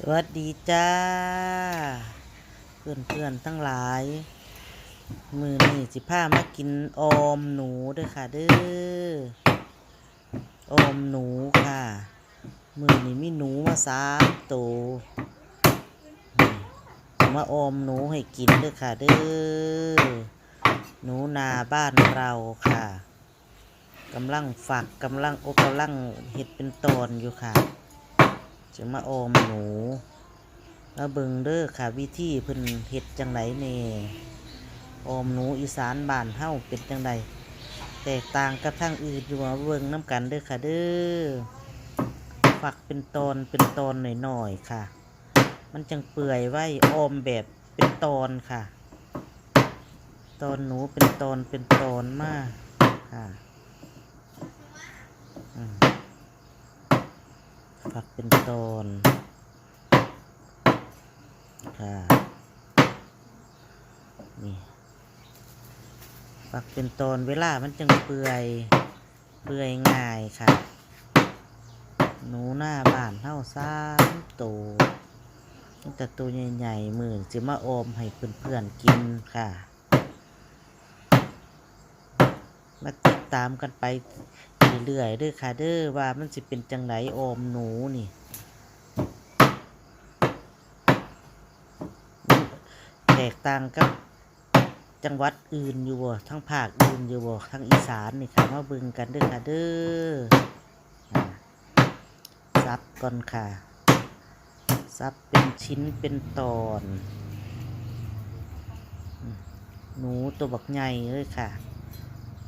สวัสดีจ้า เพื่อนเพื่อนๆทั้งหลาย มือนี่สิพามากินอมหนูด้อค่ะเด้ออมหนูค่ะ มือนี่มีหนูมาสามตัวมาอมหนูให้กินด้อค่ะเด้อหนูนาบ้านเราค่ะกำลังฝักกำลังโอกำลังเห็ดเป็นตอนอยู่ค่ะ จะมาออมหนูแล้วเบิงเด้อค่ะ วิธีเพิ่นเฮ็ดจังไดแน่ออมหนูอีสานบ้านเฮาเป็นจังไดแตกต่างกับทางอื่นอยู่มาเบิงน้ำกันเด้อค่ะเด้อฝักเป็นตอนเป็นตอนหน่อยๆค่ะ มันจังเปื่อยไว้ออมแบบเป็นตอนค่ะ ตอนหนูเป็นตอนเป็นตอนมากค่ะอืม ฝักเป็นตอนค่ะนี่ฝักเป็นตอนเวลามันจึงเปื่อยเปื่อยง่ายค่ะ หนูหน้าบ้านเท่าซ้ำตัวแต่ตัวใหญ่ๆมือจะมาอมให้เพื่อนๆกินค่ะ มาติดตามกันไป เรื่อยๆเด้อค่ะเด้อว่ามันสิเป็นจังไดออมหนูนี่แตกต่างกับจังหวัดอื่นอยู่บ่ทั้งภาคอื่นอยู่บ่ทั้งอีสานนี่ค่ะมาบิ่งกันเด้อค่ะเด้อซับก่อนค่ะซับเป็นชิ้นเป็นตอนหนูตัวบักใหญ่เลยค่ะ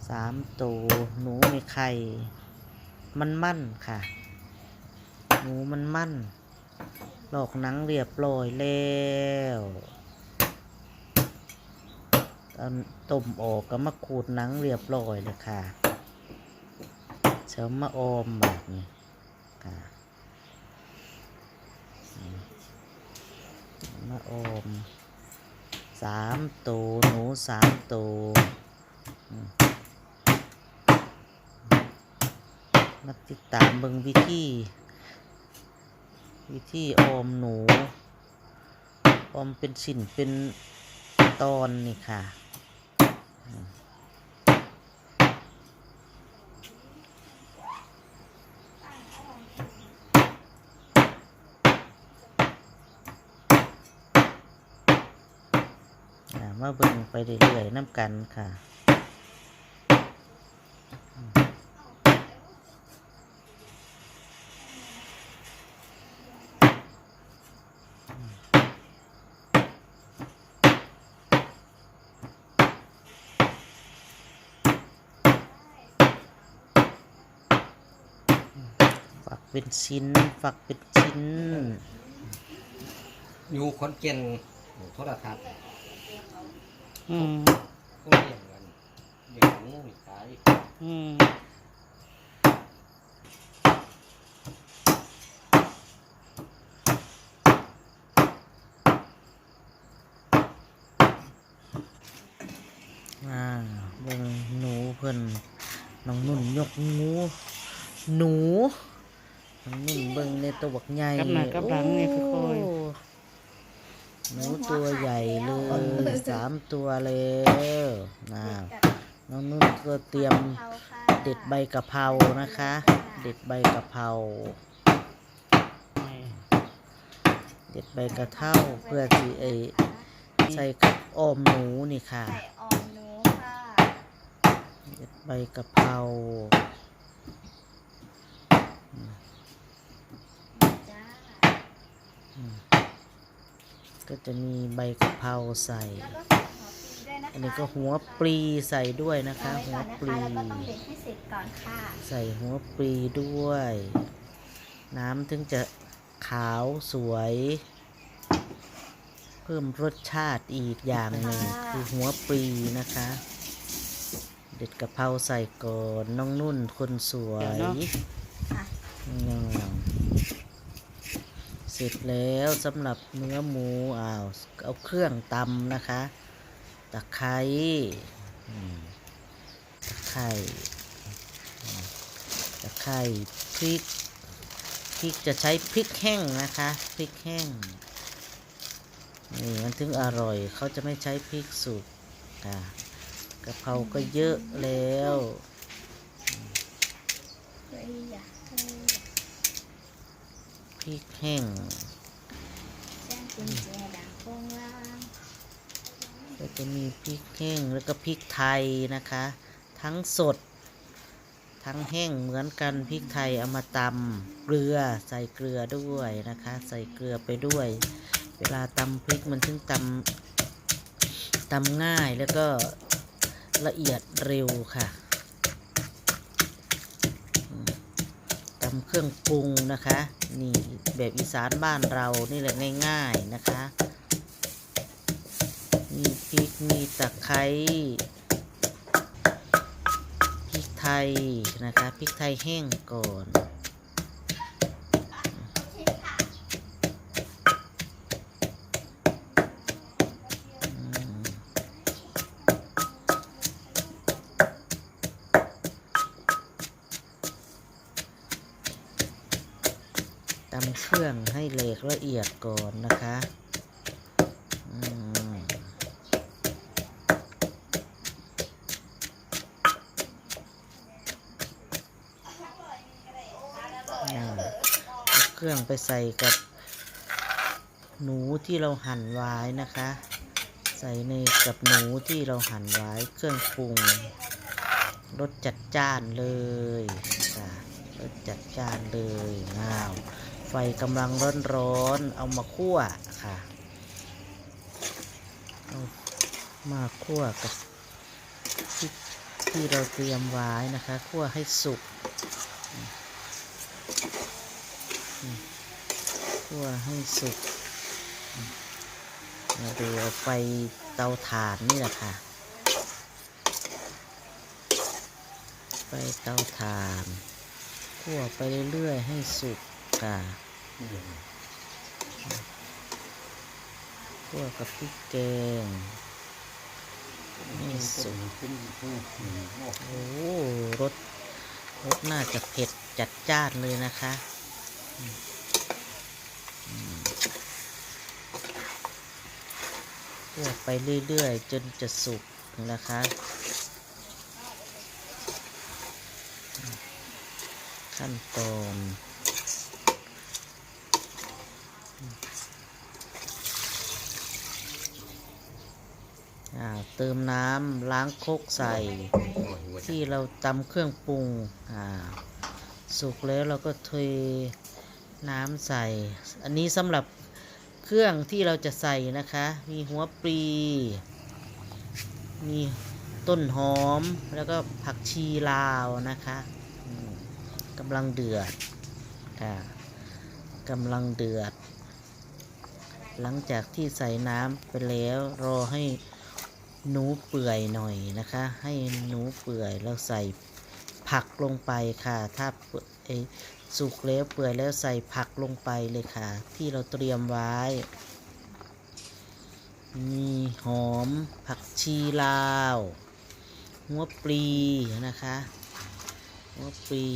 สามตัวหนูในไข่ มันมั่นค่ะ หนูมันมั่น หลอกหนังเรียบร้อยแล้วต้มออกก็มาขูดหนังเรียบร้อยเลยค่ะเสริมมาออมแบบนี้ค่ะมาออมสามตัวหนูสามตัว มาติดตามเบิงวิธีวิธีออมหนู ออมเป็นชิ้นเป็นตอนนี่ค่ะอืมามาเบิ่งไปเรื่อยๆน้ำกันค่ะ เป็นชิ้น ฝักเป็นชิ้น อยู่ขอนแก่นโทรทัศน์อืมก็เลี้ยงกันเลี้ยงหมูขายอืมอ่าเบิ่งหนูเพิ่นน้องนุ่นยกหนูหนู น้องนุ่นเบิ่งในตัวบักใหญ่กำหน้ากำหลังนี่คือคอย โหนูตัวใหญ่เลยสามตัวแล้วน่าน้องนุ่นก็เตรียมเด็ดใบกะเพรานะคะ เด็ดใบกะเพราเด็ดใบกระเท่าเพื่อที่เอใส่กับออมหนูนี่ค่ะไก่อ่อมหนูค่ะ เด็ดใบกะเพราจ้า ก็จะมีใบกะเพราใส่ แล้วก็ใส่หัวปลีด้วยนะคะอันนี้ก็หัวปลีใส่ด้วยนะคะเอาหัวไว้ปลีก่อนนะคะแล้วก็ต้องเด็ดให้เสร็จก่อนค่ะใส่หัวปลีด้วย น้ำถึงจะขาวสวย เพิ่มรสชาติอีกอย่างหนึ่งคือหัวปลีนะคะ เด็ดกะเพราใส่ก่อนน้องนุ่นคนสวยเดี๋ยวเนาะค่ะ อืมเสร็จแล้วสำหรับเนื้อหมูอ้าวเอาเครื่องตำนะคะ ตะไคร้ตะไคร้ตะไคร้พริกพริกจะใช้พริกแห้งนะคะพริกแห้งนี่มันถึงอร่อยเขาจะไม่ใช้พริกสุกค่ะกะเพราก็เยอะแล้ว เฮ้ยอย่าเฮ้ย พ ริกแห้งแจ้งกุญแจดังโป้งล่างก็จะมีพริกแห้งแล้วก็พริกไทยนะคะ ทั้งสด ทั้งแห้งเหมือนกันพริกไทยเอามาตำเกลือใส่เกลือด้วยนะคะ ใส่เกลือไปด้วย เวลาตำพริกมันถึงตำตำง่ายแล้วก็ละเอียดเร็วค่ะตำเครื่องปรุงนะคะ นี่แบบอีสานบ้านเรานี่แหละง่าย ๆนะคะ มีพริกมีตะไคร้พริกไทยนะคะพริกไทยแห้งก่อน ตำเครื่องให้เหลกละเอียดก่อนนะคะเครื่องไปใส่กับหนูที่เราหั่นไว้นะคะ ใส่ในกับหนูที่เราหั่นไว้เครื่องปรุงรสจัดจ้านเลยค่ะรสจัดจ้านเลยง้าว ไฟกำลังร้อนร้อนๆ เอามาคั่วค่ะ เอามาคั่วกับพริกที่เราเตรียมไว้นะคะ คั่วให้สุก คั่วให้สุก มาดูเอาไฟเตาถ่านนี่แหละค่ะ ไฟเตาถ่าน คั่วไปเรื่อยๆ ให้สุก ค่ะคั่วกับพริกแกงให้สุกขึ้นขึ้นขึ้นโอ้รสรสน่าจะเผ็ดจัดจ้านเลยนะคะอือืมคั่วไปเรื่อยๆ จนจะสุกนะคะขั้นตอน เติมน้ำล้างคกใส่ ที่เราตำเครื่องปรุงสุกแล้วเราก็เทน้ำใส่ อันนี้สำหรับเครื่องที่เราจะใส่นะคะ มีหัวปลีมีต้นหอมแล้วก็ผักชีลาวนะคะกำลังเดือดค่ะกำลังเดือด หลังจากที่ใส่น้ำไปแล้วรอให้ หนูเปื่อยหน่อยนะคะ ให้หนูเปื่อยแล้วใส่ผักลงไปค่ะ ถ้าสุกแล้วเปื่อยแล้วใส่ผักลงไปเลยค่ะ ที่เราเตรียมไว้ มีหอมผักชีลาว หัวปลีนะคะ หัวปลี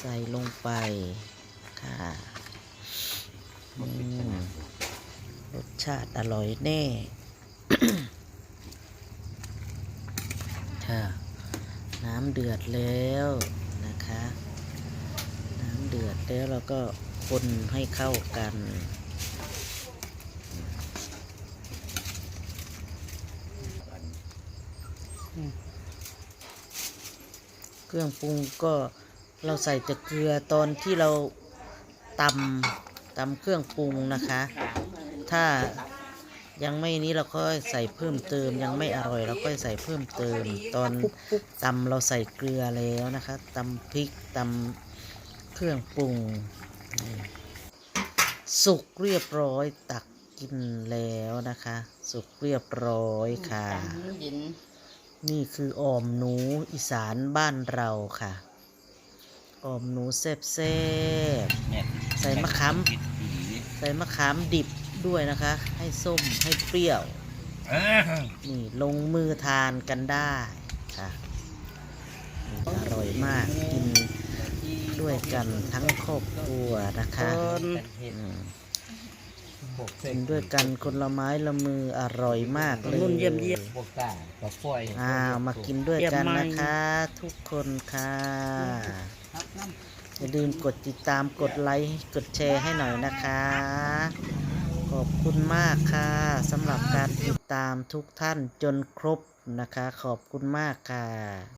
ใส่ลงไปค่ะรสชาติอร่อยแน่ ค่ะ น้ำเดือดแล้วนะคะ น้ำเดือดแล้วเราก็คนให้เข้ากันเครื่องปรุงก็เราใส่แต่เกลือตอนที่เราตำตำเครื่องปรุงนะคะ ถ้า ยังไม่นี้เราก็ใส่เพิ่มเติม ยังไม่อร่อยเราก็ใส่เพิ่มเติม ตอนตำเราใส่เกลือแล้วนะคะตำพริกตำเครื่องปรุงนี่สุกเรียบร้อยตักกินแล้วนะคะ สุกเรียบร้อยค่ะ นี่คือออมหนูอีสานบ้านเราค่ะออมหนูแซ่บแซ่บเนี่ยใส่มะขามผิดดีใส่มะขามดิบ ด้วยนะคะ ให้ส้มให้เปรี้ยวเอ้ยนี่ลงมือทานกันได้ค่ะนี่อร่อยมากกินด้วยกันทั้งครอบครัวนะคะเป็นเห็ดอืมบกเส้กินนด้วยกันคนละไม้ละมืออร่อยมากเลยนุ่นเยี่ยมเยี่ยมบกตาบกฝอยอ้าวมากินด้วยกันเยี่ยมมากนะคะ ทุกคนค่ะอย่าลืมกดติดตามกดไลค์กดแชร์ให้หน่อยนะคะ ขอบคุณมากค่ะสำหรับการติดตามทุกท่านจนครบนะคะ ขอบคุณมากค่ะ